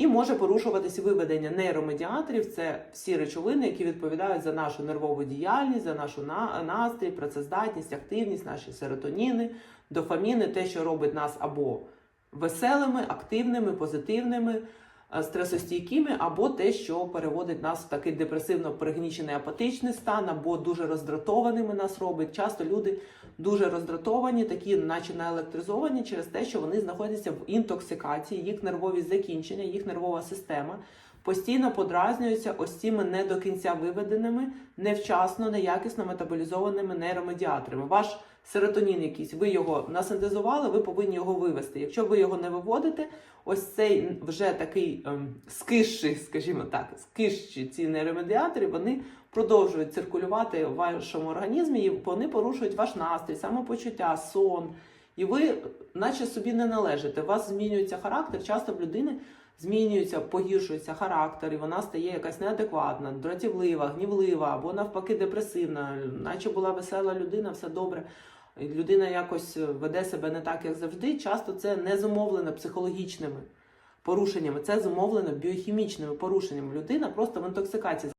І може порушуватися виведення нейромедіаторів. Це всі речовини, які відповідають за нашу нервову діяльність, за нашу на- настрій, працездатність, активність, наші серотоніни, дофаміни, те, що робить нас або веселими, активними, позитивними, стресостійкими, або те, що переводить нас в такий депресивно пригнічений апатичний стан, або дуже роздратованими нас робить. Часто люди дуже роздратовані, такі, наче наелектризовані, через те, що вони знаходяться в інтоксикації, їх нервові закінчення, їх нервова система. Постійно подразнюються ось цими не до кінця виведеними, невчасно, неякісно метаболізованими нейромедіаторами. Ваш серотонін якийсь, ви його насинтезували, ви повинні його вивести. Якщо ви його не виводите, ось цей вже такий ем, скисший, скажімо так, скисші ці нейромедіатори, вони продовжують циркулювати в вашому організмі, і вони порушують ваш настрій, самопочуття, сон. І ви, наче собі не належите. У вас змінюється характер. Часто в людини змінюється, погіршується характер, і вона стає якась неадекватна, дратівлива, гнівлива або навпаки депресивна, наче була весела людина, все добре. Людина якось веде себе не так, як завжди. Часто це не зумовлено психологічними порушеннями, це зумовлено біохімічними порушеннями. Людина просто в інтоксикації